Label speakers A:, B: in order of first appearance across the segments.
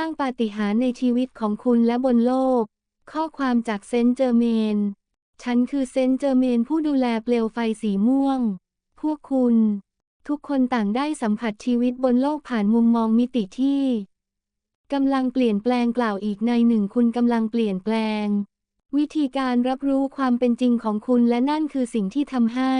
A: สร้างปาฏิหาริย์ในชีวิตของคุณและบนโลก ข้อความจากเซนเจอร์เมน ฉันคือเซนเจอร์เมนผู้ดูแลเปลวไฟสีม่วง พวกคุณ ทุกคนต่างได้สัมผัสชีวิตบนโลกผ่านมุมมองมิติที่กำลังเปลี่ยนแปลงกล่าวอีกในหนึ่งคุณกำลังเปลี่ยนแปลง วิธีการรับรู้ความเป็นจริงของคุณและนั่นคือสิ่งที่ทำให้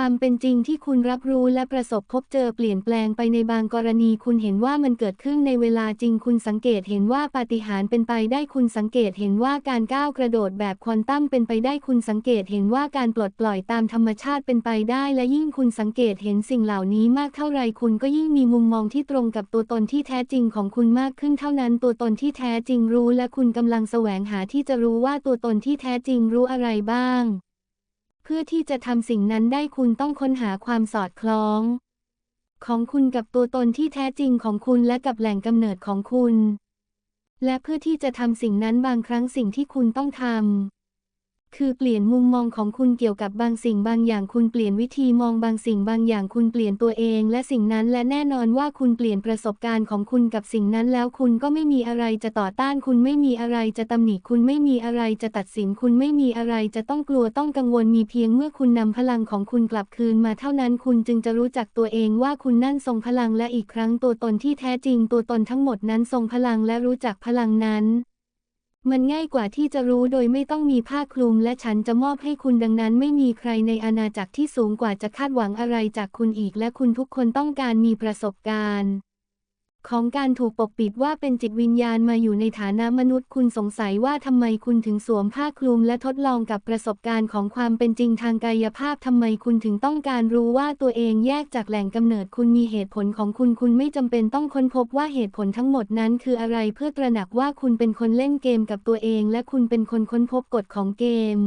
A: ความเป็นจริงที่คุณรับรู้และประสบพบเจอเปลี่ยนแปลงไปในบางกรณี คุณเห็นว่ามันเกิดขึ้นในเวลาจริง คุณสังเกตเห็นว่าปาฏิหาริย์เป็นไปได้คุณสังเกตเห็นว่าการก้าวกระโดดแบบควอนตัมเป็นไปได้คุณสังเกตเห็นว่าการปลดปล่อยตามธรรมชาติเป็นไปได้ และยิ่งคุณสังเกตเห็นสิ่งเหล่านี้มากเท่าไรคุณก็ยิ่งมีมุมมองที่ตรงกับตัวตนที่แท้จริงของคุณมากขึ้นเท่านั้น ตัวตนที่แท้จริงรู้ และคุณกำลังแสวงหาที่จะรู้ว่าตัวตนที่แท้จริงรู้อะไรบ้าง เพื่อที่จะทำสิ่งนั้นได้คุณต้องค้นหาความสอดคล้อง ของคุณกับตัวตนที่แท้จริงของคุณและกับแหล่งกำเนิดของคุณ และเพื่อที่จะทำสิ่งนั้นบางครั้งสิ่งที่คุณต้องทำ คือเปลี่ยนมุมมองของคุณเกี่ยวกับบางสิ่งบางอย่างคุณเปลี่ยนวิธีมองบางสิ่งบางอย่างคุณเปลี่ยนตัวเอง และสิ่งนั้นและแน่นอนว่าคุณเปลี่ยนประสบการณ์ของคุณกับสิ่งนั้นแล้วคุณก็ไม่มีอะไรจะต่อต้าน คุณไม่มีอะไรจะตำหนิคุณไม่มีอะไรจะตัดสิน คุณไม่มีอะไรจะต้องกลัวต้องกังวลมีเพียงเมื่อคุณนำพลังของคุณกลับคืนมาเท่านั้นคุณจึงจะรู้จักตัวเองว่าคุณนั่นทรงพลังและอีกครั้งตัวตนที่แท้จริง ตัวตนทั้งหมดนั้นทรงพลังและรู้จักพลังนั้น มันง่ายกว่าที่จะรู้โดยไม่ต้องมีผ้าคลุม และฉันจะมอบให้คุณดังนั้น ไม่มีใครในอาณาจักรที่สูงกว่าจะคาดหวังอะไรจากคุณอีก และคุณทุกคนต้องการมีประสบการณ์ ของการถูกปกปิดว่าเป็นจิตวิญญาณมาอยู่ในฐานะมนุษย์ คุณสงสัยว่าทำไมคุณถึงสวมผ้าคลุมและทดลองกับประสบการณ์ของความเป็นจริงทางกายภาพทำไมคุณถึงต้องการรู้ว่าตัวเองแยกจากแหล่งกำเนิดคุณมีเหตุผลของคุณคุณไม่จำเป็นต้องค้นพบว่าเหตุผลทั้งหมดนั้นคืออะไรเพื่อตระหนักว่าคุณเป็นคนเล่นเกมกับตัวเอง และคุณเป็นคนค้นพบกฎของเกม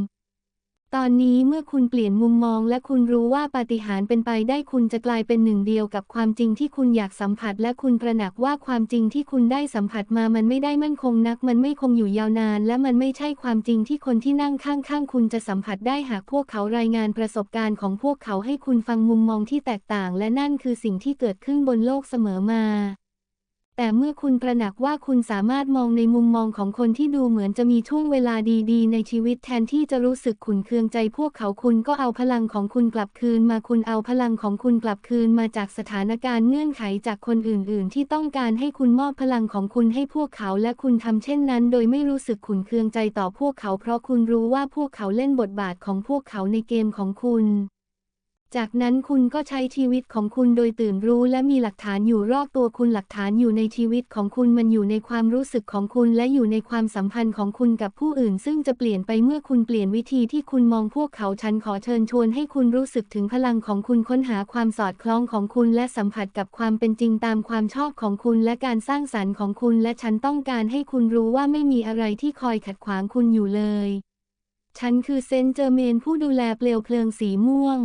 A: ตอนนี้เมื่อคุณเปลี่ยนมุมมองและคุณรู้ว่าปาฏิหาริย์เป็นไปได้คุณจะกลายเป็นหนึ่งเดียวกับความจริงที่คุณอยากสัมผัส และคุณตระหนักว่าความจริงที่คุณได้สัมผัสมามันไม่ได้มั่นคงนัก มันไม่คงอยู่ยาวนาน และมันไม่ใช่ความจริงที่คนที่นั่งข้างๆคุณจะสัมผัสได้หากพวกเขารายงานประสบการณ์ของพวกเขาให้คุณฟังมุมมองที่แตกต่าง และนั่นคือสิ่งที่เกิดขึ้นบนโลกเสมอมา แต่เมื่อคุณตระหนักว่าคุณสามารถมองในมุมมองของคนที่ดูเหมือนจะมีช่วงเวลาดีๆ ในชีวิตแทนที่จะรู้สึกขุนเคืองใจพวกเขาคุณก็เอาพลังของคุณกลับคืนมาคุณเอาพลังของคุณกลับคืนมาจากสถานการณ์เงื่อนไขจากคนอื่น ๆ ที่ต้องการให้คุณมอบพลังของคุณให้พวกเขาและคุณทำเช่นนั้น โดยไม่รู้สึกขุนเคืองใจต่อพวกเขา เพราะคุณรู้ว่าพวกเขาเล่นบทบาทของพวกเขาในเกมของคุณ จากนั้นคุณก็ใช้ชีวิตของคุณโดยตื่นรู้และมีหลักฐานอยู่รอบตัวคุณหลักฐานอยู่ในชีวิตของคุณมันอยู่ในความรู้สึกของคุณและอยู่ในความสัมพันธ์ของคุณกับผู้อื่น ซึ่งจะเปลี่ยนไปเมื่อคุณเปลี่ยนวิธีที่คุณมองพวกเขาฉันขอเชิญชวนให้คุณรู้สึกถึงพลังของคุณค้นหาความสอดคล้องของคุณและสัมผัสกับความเป็นจริงตามความชอบของคุณและการสร้างสรรค์ของคุณ และฉันต้องการให้คุณรู้ว่าไม่มีอะไรที่คอยขัดขวางคุณอยู่เลย ฉันคือเซนเจอร์เมนผู้ดูแลเปลวเพลิงสีม่วง